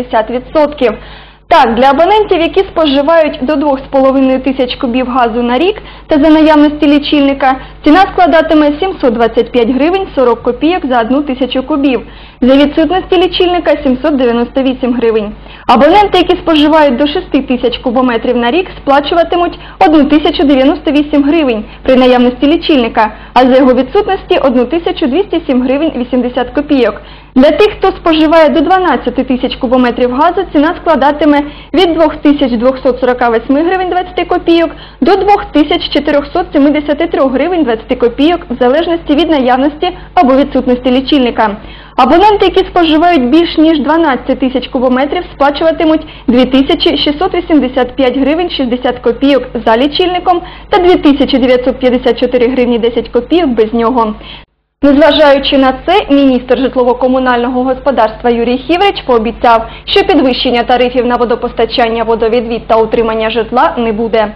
50%. Так, для абонентів, які споживають до 2,5 тисяч кубів газу на рік та за наявності лічильника, ціна складатиме 725 гривень 40 копійок за 1 тисячу кубів. За відсутності лічильника 798 гривень. Абоненти, які споживають до 6 тисяч кубометрів на рік, сплачуватимуть 1098 гривень при наявності лічильника, а за його відсутності 1207 гривень 80 копійок. Для тих, хто споживає до 12 тисяч кубометрів газу, ціна складатиме від 2248 гривень 20 копійок до 2473 гривень 20 копійок в залежності від наявності або відсутності лічильника. Абоненти, які споживають більш ніж 12 тисяч кубометрів, сплачуватимуть 2685 гривень 60 копійок за лічильником та 2954 гривні 10 копійок без нього. Незважаючи на це, міністр житлово-комунального господарства Юрій Хіврич пообіцяв, що підвищення тарифів на водопостачання, водовідвід та утримання житла не буде.